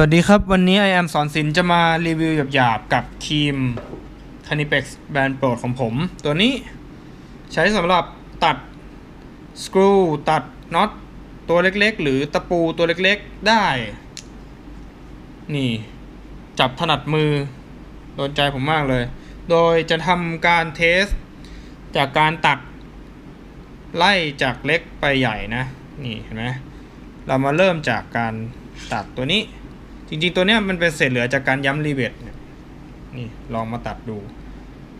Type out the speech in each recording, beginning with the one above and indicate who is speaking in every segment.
Speaker 1: สวัสดีครับ วันนี้ I am สอนศิลจะมารีวิวหยาบๆกับครีม c a n i p e x แบรนด์โปรดของผม ตัวนี้ใช้สำหรับตัดสกรูตัดน็อตตัวเล็กๆ หรือตะปูตัวเล็กๆได้ นี่ จับถนัดมือ โดนใจผมมากเลย โดยจะทำการเทส จากการตัด ไล่จากเล็กไปใหญ่นะ นี่เห็นไหมเรามาเริ่มจากการตัดตัวนี้ จริงๆ ตัวเนี้ยมันเป็นเศษเหลือจากการย้ำรีเวทเนี่ยนี่ลองมาตัดดู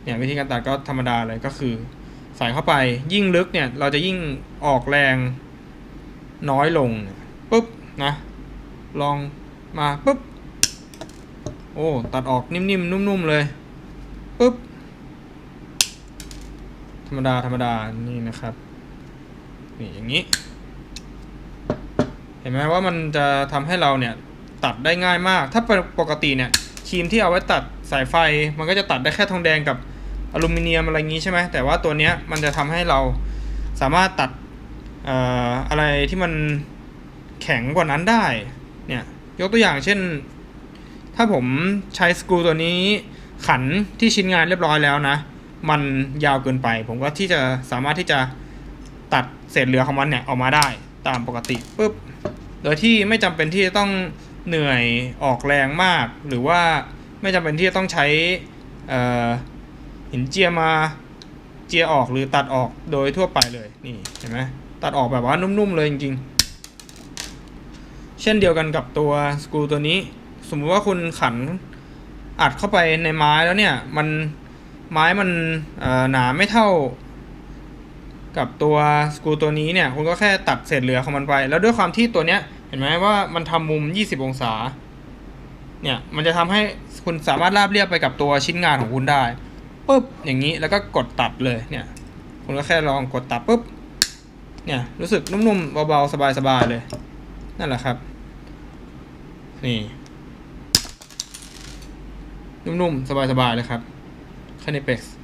Speaker 1: เนี่ยวิธีการตัดก็ธรรมดาเลยก็คือ ใส่เข้าไปยิ่งลึกเนี่ยเราจะยิ่งออกแรงน้อยลงปุ๊บนะลองมาปุ๊บโอ้ตัดออกนิ่มๆนุ่มๆเลยปุ๊บธรรมดาธรรมดานี่นะครับนี่อย่างนี้ เห็นไหมว่ามันจะทำให้เราเนี่ย ตัดได้ง่ายมาก ถ้าเป็นปกติเนี่ยครีมที่เอาไว้ตัดสายไฟ มันก็จะตัดได้แค่ทองแดงกับอลูมิเนียมอะไรอย่างนี้ใช่ไหมแต่ว่าตัวเนี้ยมันจะทำให้เราสามารถตัดออะไรที่มันแข็งกว่านั้นได้เนี่ยยกตัวอย่างเช่น ถ้าผมใช้สกรูตัวนี้ขันที่ชิ้นงานเรียบร้อยแล้วนะ มันยาวเกินไป ผมก็ที่จะสามารถที่จะตัดเศษเหลือของมันเนี่ยออกมาได้ตามปกติปุ๊บโดยที่ไม่จำเป็นที่จะต้อง เหนื่อยออกแรงมาก หรือว่าไม่จำเป็นที่จะต้องใช้หินเจียมาเจียออกหรือตัดออกโดยทั่วไปเลยนี่เห็นไหมตัดออกแบบว่านุ่มๆเลยจริงๆ เช่นเดียวกันกับตัวสกรูตัวนี้ สมมุติว่าคุณขันอัดเข้าไปในไม้แล้วเนี่ยมันไม้มันหนาไม่เท่า กับตัวสกรูตัวนี้เนี่ยคุณก็แค่ตัดเศษเหลือของมันไป แล้วด้วยความที่ตัวเนี้ย เห็นไหมว่ามันทำมุม 20 องศา เนี่ยมันจะทำให้คุณสามารถราบเรียบไปกับตัวชิ้นงานของคุณได้ปุ๊บอย่างนี้แล้วก็กดตัดเลยเนี่ย คุณก็แค่ลองกดตัดปุ๊บเนี่ยรู้สึกนุ่มๆเบาๆสบายๆเลย นั่นแหละครับ นี่นุ่มๆ สบายๆเลยครับคานิเพ็กซ์